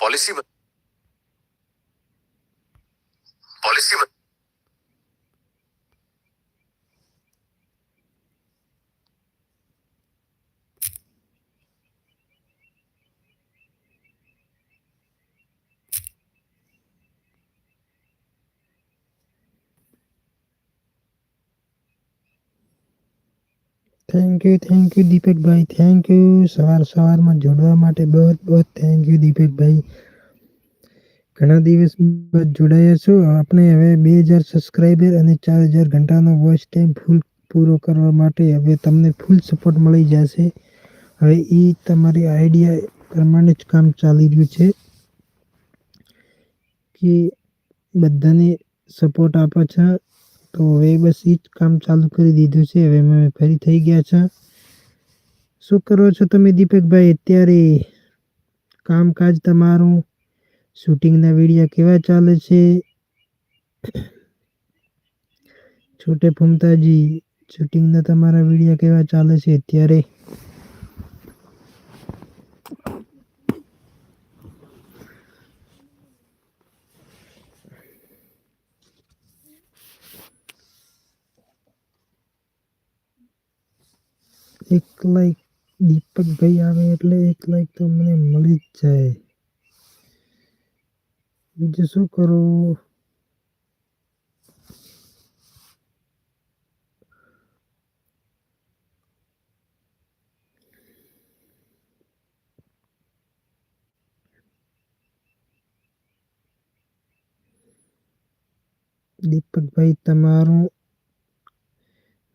Policy ब- policy ब- thank you thank you Deepakbhai thank you સવાર સવારમાં જોડવા માટે બહુ બહુ થેન્ક યુ દીપકભાઈ ઘણા દિવસ બાદ જોડાયા છો. આપણે હવે બે હજાર સબસ્ક્રાઈબર અને ચાર હજાર ઘંટાનો વોચ ટાઈમ ફૂલ પૂરો કરવા માટે હવે તમને ફૂલ સપોર્ટ મળી જશે. હવે એ તમારી આઈડિયા પ્રમાણે જ કામ ચાલી રહ્યું છે કે બધાને સપોર્ટ આપે છે તો હવે બસ એ જ કામ ચાલુ કરી દીધું છે. હવે અમે ફરી થઈ ગયા છે. શું કરો છો તમે દીપકભાઈ? અત્યારે કામકાજ તમારું, શૂટિંગના વિડીયા કેવા ચાલે છે? છોટે ફૂમતાજી શૂટિંગના તમારા વિડીયા કેવા ચાલે છે અત્યારે એક લાઈક દીપકભાઈ આવે એટલે એક લાઈક તો મને મળી જ જાય. બીજું શું કરું? દીપકભાઈ તમારું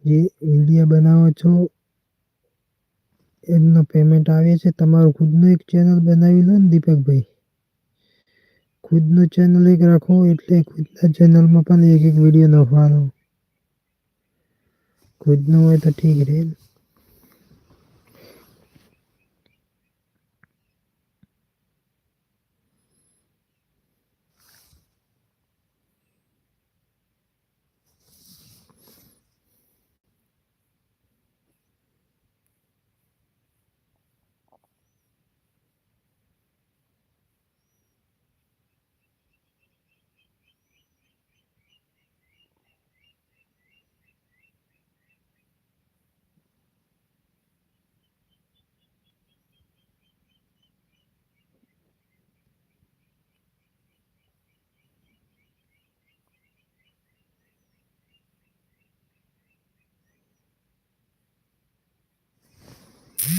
જે વીડિયો બનાવો છો એમનો પેમેન્ટ આવે છે. તમારું ખુદનું એક ચેનલ બનાવી લો ને દીપકભાઈ. ખુદનું ચેનલ એક રાખો એટલે ખુદના ચેનલમાં પણ એક એક વીડિયો નાખવાનો. ખુદનું હોય તો ઠીક રહે ને.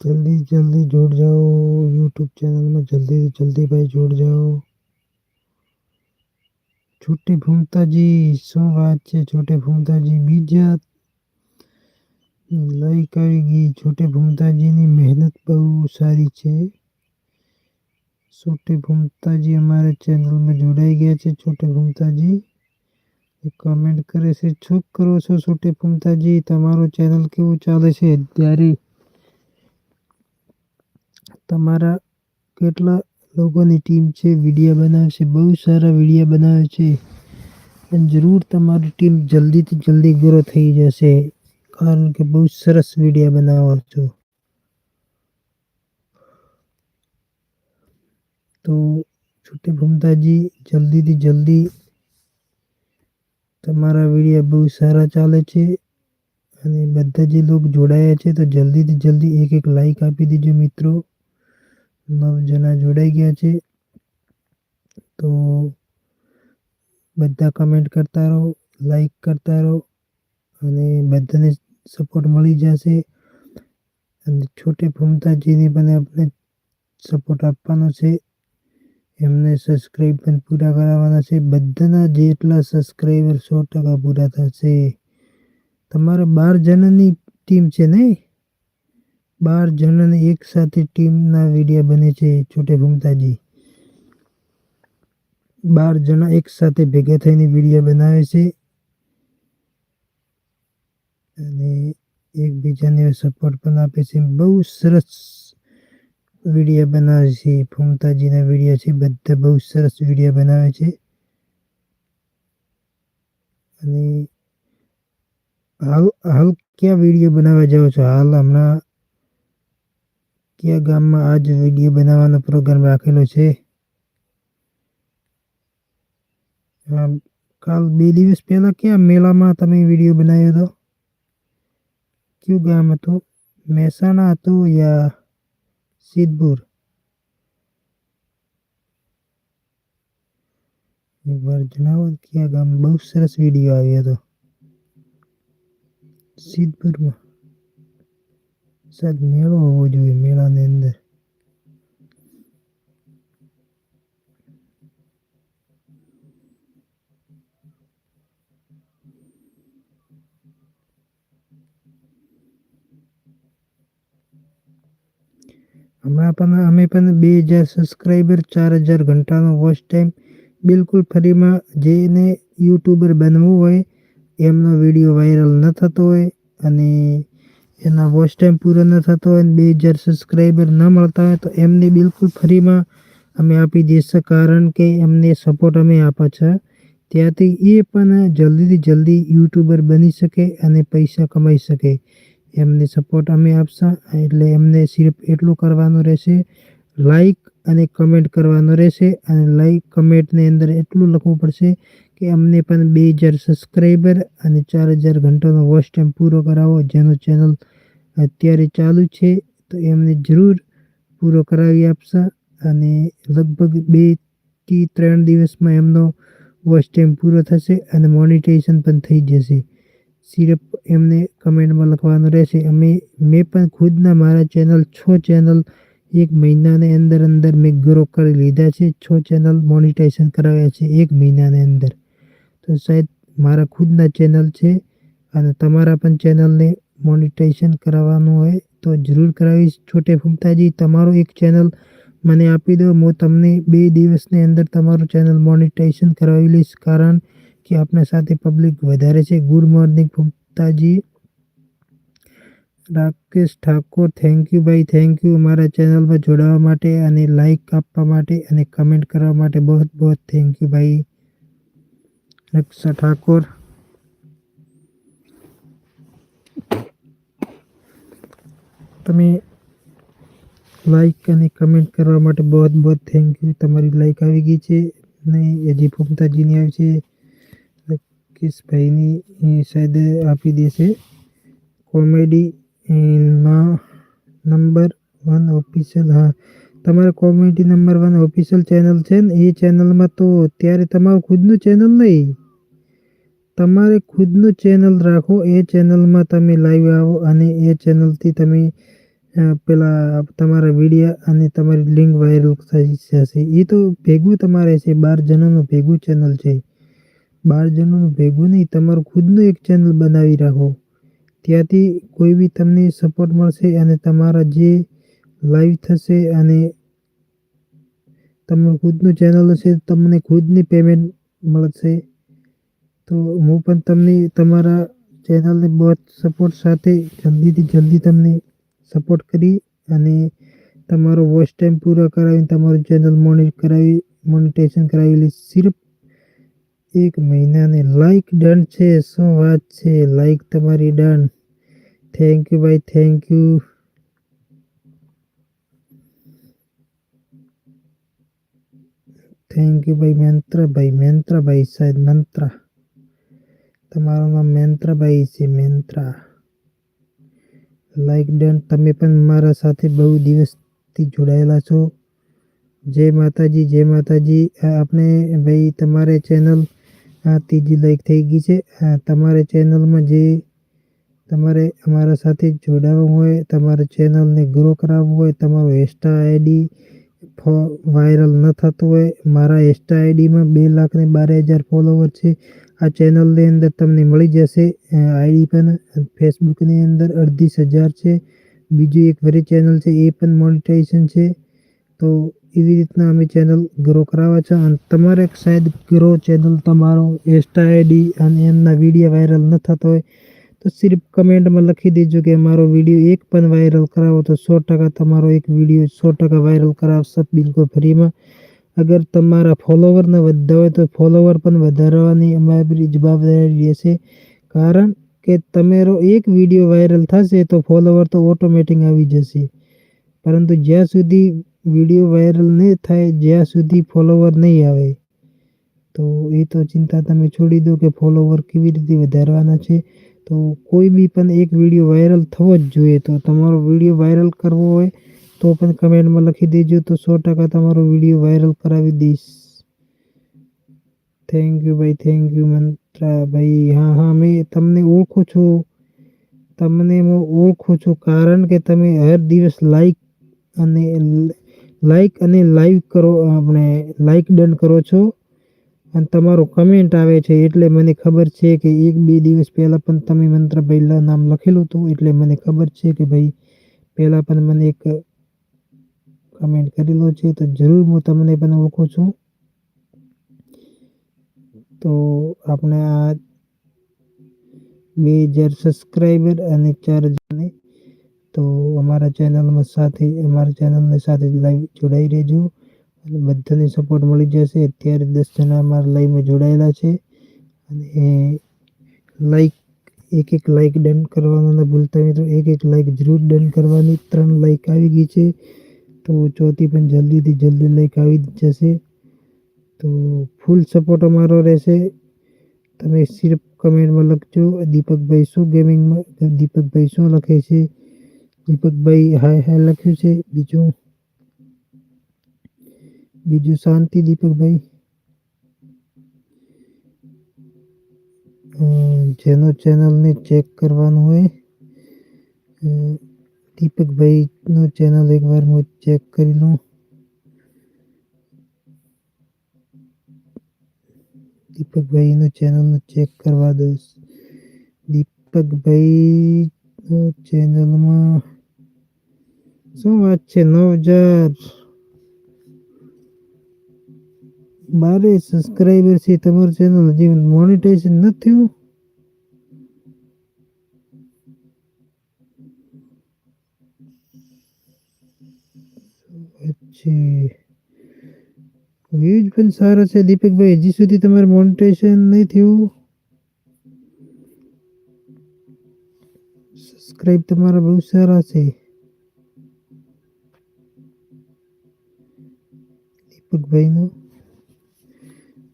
જલ્દી જલ્દી જોડ જાઓ યુટ્યુબ ચેનલમાં જલ્દીથી જલ્દી ભાઈ જોડ જાઓ છોટે ભૂમતાજી શું વાત છે છોટે ભૂમતાજી બીજા લાઈક આવી ગઈ છોટે ભૂમતાજીની મહેનત બહુ સારી છે છોટે ભૂમતાજી અમારા ચેનલમાં જોડાઈ ગયા છે છોટે ભૂમતાજી કમેન્ટ કરે છે શું કરો છો છોટે ભૂમતાજી તમારું ચેનલ કેવું ચાલે છે અત્યારે તમારા કેટલા લોકોની ટીમ છે વીડિયો બનાવશે, બહુ સારા વિડીયા બનાવે છે જરૂર તમારી ટીમ જલ્દીથી જલ્દી ગ્રો થઈ જશે, કારણ કે બહુ સરસ વિડીયા બનાવો છો. તો છોટે ભૂમતાજી, જલ્દીથી જલ્દી તમારા વિડીયા બહુ સારા ચાલે છે અને બધા જે લોકો જોડાયા છે તો જલ્દીથી જલ્દી એક એક લાઈક આપી દીજો મિત્રો. નવ જણા જોડાઈ ગયા છે. તો બધા કમેન્ટ કરતા રહો લાઈક કરતા રહો અને બધાને સપોર્ટ મળી જશે. અને છોટે ભૂમતાજીને પણ આપણે સપોર્ટ આપવાનો છે. એમને સબસ્ક્રાઈબ પણ પૂરા કરાવવાના છે. બધાના જેટલા સબસ્ક્રાઈબર સો ટકા પૂરા થશે. તમારે બાર જણાની ટીમ છે ને બાર જણાની એક સાથે ટીમના વીડિયો બને છે, છોટે ભૂમતાજી. બાર જણા એક સાથે ભેગા થઈને વીડિયો બનાવે છે. અને એકબીજાને સપોર્ટ પણ આપે છે. બહુ સરસ વીડિયો બનાવે છે ફૂમતાજીના વીડિયો છે, બધા બહુ સરસ વીડિયો બનાવે છે. અને હાલ હાલ ક્યાં વીડિયો બનાવવા જાઓ છો? હાલ હમણાં કયા ગામમાં આજ વીડિયો બનાવવાનો પ્રોગ્રામ રાખેલો છે? કાલ બે દિવસ પહેલા ક્યાં મેળામાં તમે વીડિયો બનાવ્યો હતો? કયું ગામ હતું? મહેસાણા હતું યા સિદ્ધપુર એકવાર જણાવો કે કયા ગામ, બહુ સરસ વીડિયો આવ્યો હતો. સિદ્ધપુરમાં સાહેબ, મેળો હોવો જોઈએ, મેળાની અંદર. હમણાં પણ અમે પણ બે હજાર સબસ્ક્રાઈબર ચાર હજાર ઘંટાનો વોચ ટાઈમ બિલકુલ ફ્રીમાં જેને યુટ્યુબર બનવું હોય, એમનો વીડિયો વાયરલ ન થતો હોય અને એના વોચ ટાઈમ પૂરો ન થતો હોય અને બે હજાર સબસ્ક્રાઈબર ન મળતા હોય તો એમને બિલકુલ ફ્રીમાં અમે આપી દઈશું કારણ કે એમને સપોર્ટ અમે આપે છે. ત્યાંથી એ પણ જલ્દીથી જલ્દી યુટ્યુબર બની શકે અને પૈસા કમાઈ શકે. એમને સપોર્ટ અમે આપશા, એટલે એમને સિર્ફ એટલું કરવાનું રહેશે. લાઈક અને કમેન્ટ કરવાનું રહેશે અને લાઈક કમેન્ટની અંદર એટલું લખવું પડશે કે અમને પણ બે હજાર સબસ્ક્રાઈબર અને ચાર હજાર ઘંટાનો વોચ ટાઈમ પૂરો કરાવો, જેનો ચેનલ અત્યારે ચાલુ છે. તો એમને જરૂર પૂરો કરાવી આપશા અને લગભગ બેથી ત્રણ દિવસમાં એમનો વોચ ટાઈમ પૂરો થશે અને મોનિટાઇઝેશન પણ થઈ જશે. સિર્ફ એમને કમેન્ટમાં લખવાનું રહેશે. અમે, મેં પણ ખુદના મારા ચેનલ છ ચેનલ એક મહિનાની અંદર અંદર મેં ગ્રો કરી લીધા છે. છ ચેનલ મોનિટાઇઝેશન કરાવ્યા છે એક મહિનાની અંદર. તો સાહેબ, મારા ખુદના ચેનલ છે અને તમારા પણ ચેનલને મોનિટાઇઝેશન કરાવવાનું હોય તો જરૂર કરાવીશ. છોટે ફૂમતાજી, તમારું એક ચેનલ મને આપી દો. હું તમને બે દિવસની અંદર તમારું ચેનલ મોનિટાઇઝેશન કરાવી લઈશ. કારણ કે આપણા સાથે પબ્લિક વધારે છે. ગુડ મોર્નિંગ ફૂમતાજી. રાકેશ ઠાકોર થેન્ક યુ ભાઈ થેન્ક યુ મારા ચેનલમાં જોડાવા માટે અને લાઈક આપવા માટે અને કમેન્ટ કરવા માટે બહુ બહુ થેન્ક યુ ભાઈ. રક્ષા ઠાકોર. તમે લાઈક અને કમેન્ટ કરવા માટે બહુ બહુ થેન્ક યુ તમારી લાઈક આવી ગઈ છે ને હજી ફૂમતાજીની આવી છે. રકેશભાઈની શાયદ આપી દેશે કોમેડી માં નંબર વન ઓફિશિયલ, હા. તમારા comedy number one official channel છે ને, એ ચેનલમાં તો અત્યારે તમારું ખુદનું ચેનલ નહીં. તમારે ખુદનું ચેનલ રાખો, એ ચેનલમાં તમે લાઈવ આવો અને એ ચેનલથી તમે પેલા તમારા વિડીયા અને તમારી લિંક વાયરલ થઈ જશે. એ તો ભેગું તમારે છે, બાર જણોનું ભેગું ચેનલ છે. બાર જણોનું ભેગું નહીં, તમારું ખુદનું એક ચેનલ બનાવી રાખો. ત્યાંથી કોઈ બી તમને સપોર્ટ મળશે અને તમારા જે લાઈવ થશે અને તમારું ખુદનું ચેનલ હશે, તમને ખુદની પેમેન્ટ મળશે. તો હું પણ તમને તમારા ચેનલને બહુ સપોર્ટ સાથે જલ્દીથી જલ્દી તમને સપોર્ટ કરી અને તમારો વોચ ટાઈમ પૂરો કરાવીને તમારું ચેનલ મોનિટ કરાવી મોનિટાઇઝેશન કરાવી સિર્ફ એક મહિનાને લાઈક ડન છે, શું વાત છે? લાઈક તમારી ડન થેન્ક યુ ભાઈ થેન્ક યુ થેન્ક યુ ભાઈ મંત્રભાઈ મંત્રભાઈ સાહેબ, મંત્રા. તમારું નામ મંત્રભાઈ છે મેન્ત્રા લાઈક ડન તમે પણ મારા સાથે બહુ દિવસથી જોડાયેલા છો. જય માતાજી જય માતાજી. આપણે ભાઈ, તમારે ચેનલ આ ત્રીજી લાઈક થઈ ગઈ છે. તમારે ચેનલમાં જે તમારે અમારા સાથે જોડાવવું હોય, તમારે ચેનલને ગ્રો કરાવવું હોય, તમારો એસ્ટા આઈડી વાયરલ ન થતું હોય, મારા એસ્ટા આઈડીમાં બે લાખ ને બાર હજાર ફોલોવર છે. આ ચેનલની અંદર તમને મળી જશે. આઈડી પણ ફેસબુકની અંદર અડધી હજાર છે. બીજી એક વરી ચેનલ છે, એ પણ મોનિટાઇઝેશન છે. તો એવી રીતના અમે ચેનલ ગ્રો કરાવવા છે. અને તમારે શાયદ ગ્રો ચેનલ તમારો ઇન્સ્ટા આઈડી અને એમના વીડિયો વાયરલ ન થતો હોય, તો સિર્ફ કમેન્ટમાં લખી દેજો કે મારો વીડિયો એક પણ વાયરલ કરાવો તો સો ટકા તમારો એક વીડિયો સો ટકા વાયરલ કરાવશે બિલકુલ ફ્રીમાં. અગર તમારા ફોલોવરને વધતા હોય તો ફોલોવર પણ વધારવાની અમારી જવાબદારી રહેશે. કારણ કે તમારો એક વીડિયો વાયરલ થશે તો ફોલોવર તો ઓટોમેટિક આવી જશે. પરંતુ જ્યાં સુધી વીડિયો વાયરલ નહીં થાય, જ્યાં સુધી ફોલોવર નહીં આવે. તો એ તો ચિંતા તમે છોડી દો કે ફોલોવર કેવી રીતે વધારવાના છે. તો કોઈ બી પણ એક વીડિયો વાયરલ થવો જ જોઈએ. તો તમારો વીડિયો વાયરલ કરવો હોય, તો પણ કમેન્ટમાં લખી દેજો. તો સો ટકા તમારો વીડિયો વાયરલ કરાવી દઈશ. થેન્ક યુ ભાઈ થેન્ક યુ મંત્રા ભાઈ. હા હા, મેં તમને ઓળખું છું. તમને હું ઓળખું છું. કારણ કે તમે હર દિવસ લાઈક અને લાઈક અને લાઈવ કરો, આપણે લાઈક ડન કરો છો. અને તમારો કમેન્ટ આવે છે એટલે મને ખબર છે કે એક બે દિવસ પહેલાં પણ તમે મંત્ર ભાઈલા નામ લખેલું હતું, એટલે મને ખબર છે કે ભાઈ પહેલાં પણ મને એક કમેન્ટ કરેલો છે, તો જરૂર હું તમને પણ ઓળખું છું. તો આપણે આ બે હજાર સબસ્ક્રાઈબર અને ચાર હજારને તો અમારા ચેનલમાં સાથે, અમારા ચેનલની સાથે લાઈવ જોડાઈ રહેજો. અને બધાને સપોર્ટ મળી જશે. અત્યારે દસ જણા અમારા લાઈવમાં જોડાયેલા છે. અને લાઈક એક એક લાઈક ડન કરવાનું ન ભૂલતા મિત્રો, એક એક લાઈક જરૂર ડન કરવાની. ત્રણ લાઈક આવી ગઈ છે. તો ચોથી પણ જલ્દીથી જલ્દી લાઈક આવી જશે. તો ફૂલ સપોર્ટ અમારો રહેશે. તમે સિર્ફ કમેન્ટમાં લખજો. દીપકભાઈ શું ગેમિંગમાં દીપકભાઈ શું લખે છે? દીપકભાઈ હાય હાય લખ્યું છે બીજું બીજું શાંતિ દીપકભાઈ જેનો ચેનલને ચેક કરવાનું હોય દીપકભાઈનો ચેનલ એકવાર હું ચેક કરી લઉં દીપકભાઈનું ચેનલને ચેક કરવા દઉં દીપકભાઈનો ચેનલમાં શું વાત છે નવ હજાર બારે સબસ્ક્રાઈબર છે તમારું ચેનલ હજી મોનિટાઇઝેશન થયું વ્યૂઝ પણ સારા છે દીપકભાઈ હજી સુધી તમારે મોનિટાઇઝેશન નહીં થયું સબસ્ક્રાઇબ તમારા બહુ સારા છે દીપકભાઈનું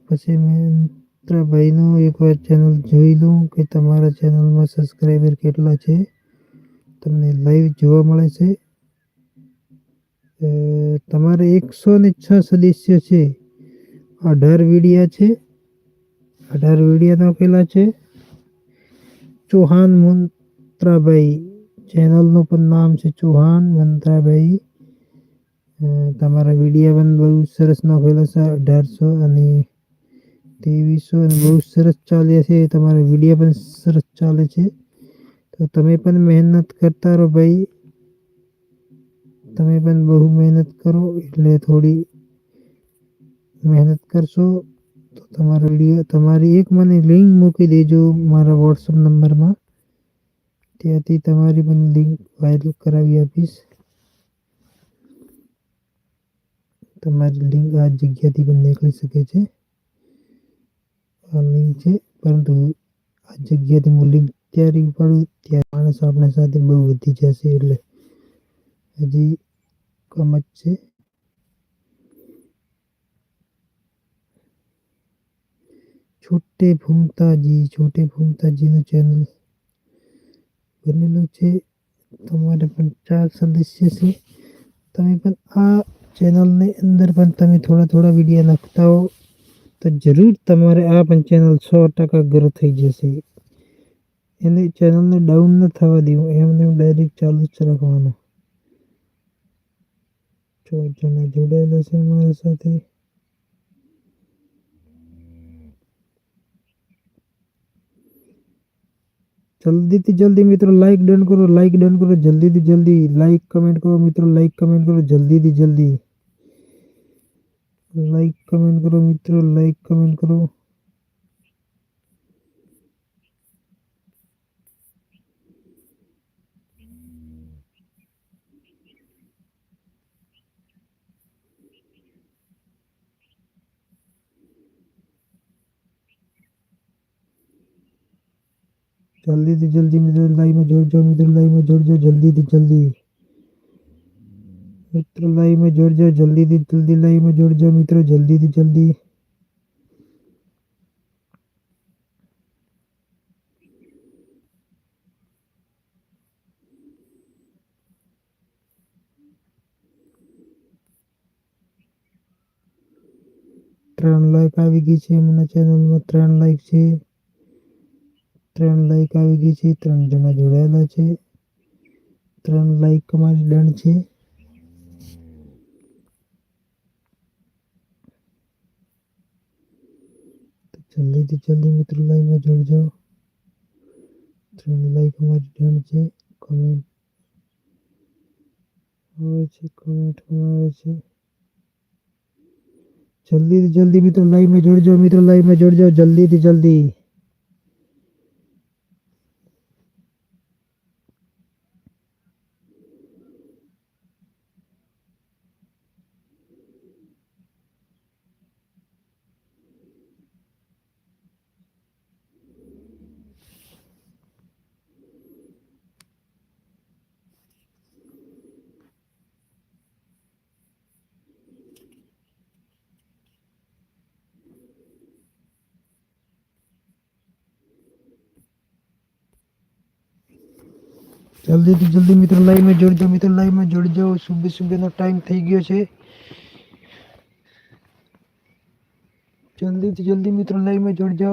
પછી મિત્રભાઈનું એકવાર ચેનલ જોઈ લઉં કે તમારા ચેનલમાં સબસ્ક્રાઈબર કેટલા છે. તમને લાઈવ જોવા મળે છે. તમારે એકસો ને છ સદસ્ય છે. અઢાર વિડિયા છે. અઢાર વિડિયા નાખેલા છે. ચૌહાણ મંત્રાભાઈ. ચેનલનું પણ નામ છે ચૌહાણ મંત્રાભાઈ. તમારા વિડિયા પણ બહુ સરસ નાખેલા છે, અઢારસો અને ત્રેવીસો અને બહુ સરસ ચાલે છે, તમારા વિડિયા પણ સરસ ચાલે છે. તો તમે પણ મહેનત કરતા રહો ભાઈ. તમે પણ બહુ મહેનત કરો, એટલે થોડી મહેનત કરશો. તો તમારો વીડિયો તમારી એક મને લિંક મૂકી દેજો મારા વોટ્સઅપ નંબરમાં ત્યાંથી તમારી પણ લિંક વાયરલ કરાવી આપીશ. તમારી લિંક આ જગ્યાથી પણ નીકળી શકે છે. આ લિંક છે, પરંતુ આ જગ્યાથી હું લિંક ત્યારે ઉપાડું ત્યારે માણસ આપણા સાથે બહુ વધી જશે એટલે હજી કમ જ છે. છોટે ભૂમતાજી છોટે ભૂમતાજીનું ચેનલ બનેલું છે. તમારે પણ ચાર સદસ્ય છે. તમે પણ આ ચેનલની અંદર પણ તમે થોડા થોડા વીડિયો નાખતા હો, તો જરૂર તમારે આ પણ ચેનલ સો ટકા ગ્રો થઈ જશે. એને ચેનલને ડાઉન ન થવા દેવું, એમને ડાયરેક્ટ ચાલુ જ રાખવાનું. જો જણા જોડાયેલા છે મારા સાથે જલ્દીથી જલ્દી મિત્રો લાઈક ડન કરો લાઈક ડન કરો, જલ્દીથી જલ્દી લાઈક કમેન્ટ કરો મિત્રો લાઈક કમેન્ટ કરો, જલ્દીથી જલ્દી. લાઈક કમેન્ટ કરો મિત્રો લાઈક કમેન્ટ કરો. જલ્દીથી જલ્દી મિત્રો લાઈવમાં જોડજો મિત્રો લાઈવમાં જોડજો જલ્દીથી જલ્દી મિત્રો લાઈવમાં જોડજો જલ્દીથી જલ્દી લાઈવમાં જોડજો મિત્રો જલ્દીથી જલ્દી ત્રણ લાઈક આવી ગઈ છે મને ચેનલમાં ત્રણ લાઈક છે ત્રણ લાઈક આવી ગઈ છે, ત્રણ જણા જોડાયેલા છે. ત્રણ લાઈક અમારી ડન છે. જલ્દીથી જલ્દી મિત્રો લાઈવમાં જોડજો. ત્રણ લાઈક અમારી ડન છે. કમેન્ટ આવે છે કમેન્ટ આવે છે. જલ્દીથી જલ્દી મિત્રો લાઈવમાં જોડજો, મિત્રો લાઈવમાં જોડજો, જલ્દીથી જલ્દી. જલ્દીથી જલ્દી મિત્રો લાઈવમાં જોડજો, મિત્રો લાઈવમાં જોડજો. સુબહ સુબહનો ટાઈમ થઈ ગયો છે. જલ્દીથી જલ્દી મિત્રો લાઈવમાં જોડજો.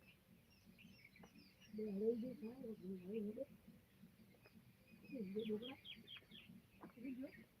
Thank you.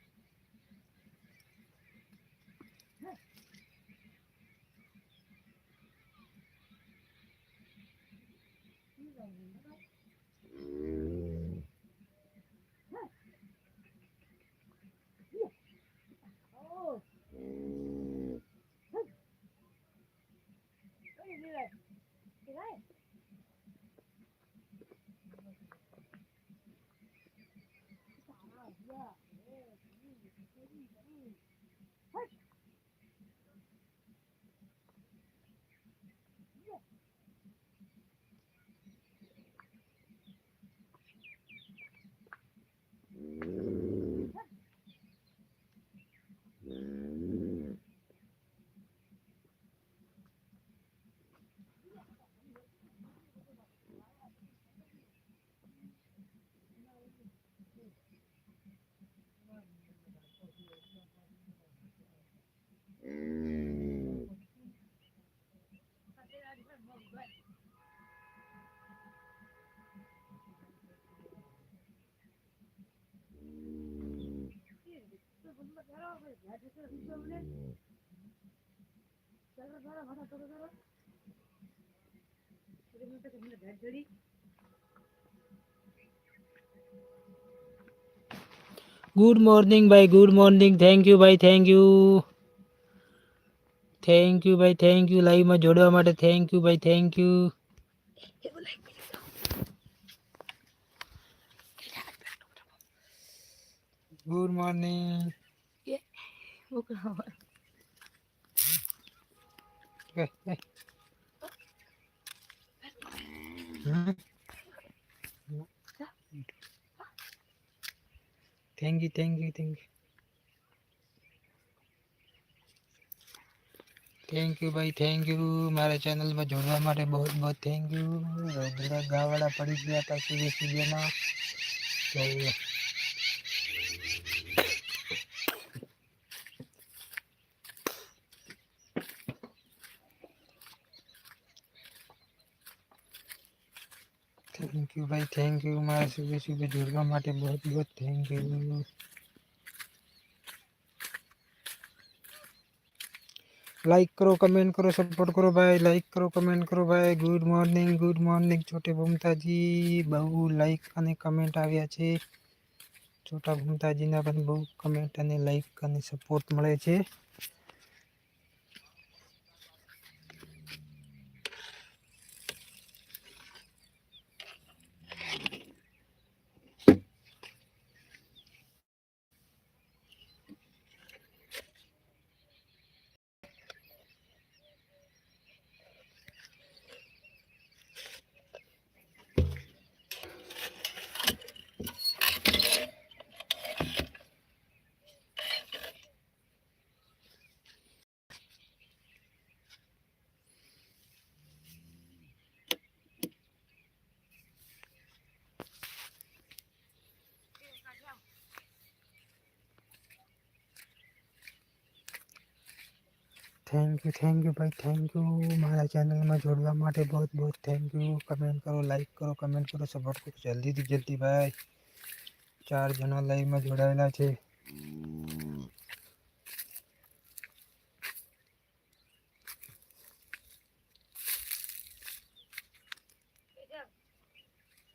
ગુડ મોર્નિંગ ભાઈ ગુડ મોર્નિંગ થેન્ક યુ ભાઈ થેન્ક યુ થેન્ક યુ ભાઈ થેન્ક યુ લાઈવમાં જોડવા માટે થેન્ક યુ ભાઈ thank you good morning thank you thank you thank you thank you ભાઈ થેન્ક યુ મારા ચેનલમાં જોડવા માટે બહુ બહુ થેન્ક યુ થોડા ગાવાડા પડી ગયા હતા સૂર્ય સૂર્યમાં તો થેન્ક યુ ભાઈ થેન્ક યુ મારા સુબે સુબે જોડવા માટે બહુ બહુ થેન્ક યુ લાઈક કરો કમેન્ટ કરો સપોર્ટ કરો ભાઈ લાઈક કરો કમેન્ટ કરો ભાઈ ગુડ મોર્નિંગ ગુડ મોર્નિંગ છોટે ભૂમતાજી બહુ લાઈક અને કમેન્ટ આવ્યા છે. છોટા ભૂમતાજીના પણ બહુ કમેન્ટ અને લાઈક અને સપોર્ટ મળે છે. થેન્ક યુ થેન્ક યુ ભાઈ. થેન્ક યુ મારા ચેનલમાં જોડવા માટે બહુ બહુ થેન્ક યુ કમેન્ટ કરો લાઈક કરો કમેન્ટ કરો સપોર્ટ કરો. જલ્દીથી જલ્દી, ભાઈ. ચાર જણા લાઈવમાં જોડાયેલા છે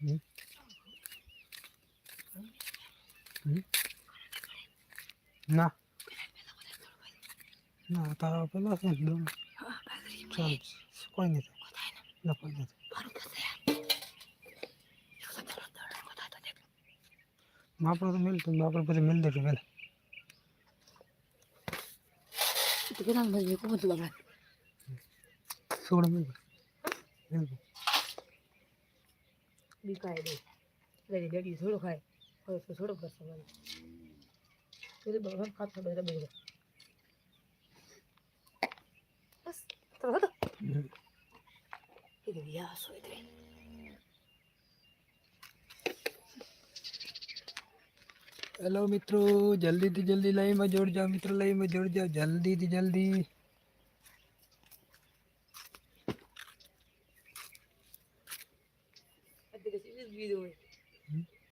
હમ? હમ? ના ના તારા પેલો છે ને ચાલ કોઈ નથી ના કોઈ નથી માપડો તો મિલ તો માપડો પછી મિલ દેજો પેલા તો કેટલા મજબૂત કોણ હતું બાબા સોળ મિલ મિલ બીકાય દે રેડી રેડી થોડો ખાય થોડો કરશે મને પેલી બાબા ખાતો બધા બસ એ તો યા સોય હેલો મિત્રો જલ્દીથી જલ્દી લાઈનમાં જોડ મિત્રો લાઈનમાં જોડ જાઓ જલ્દીથી જલ્દી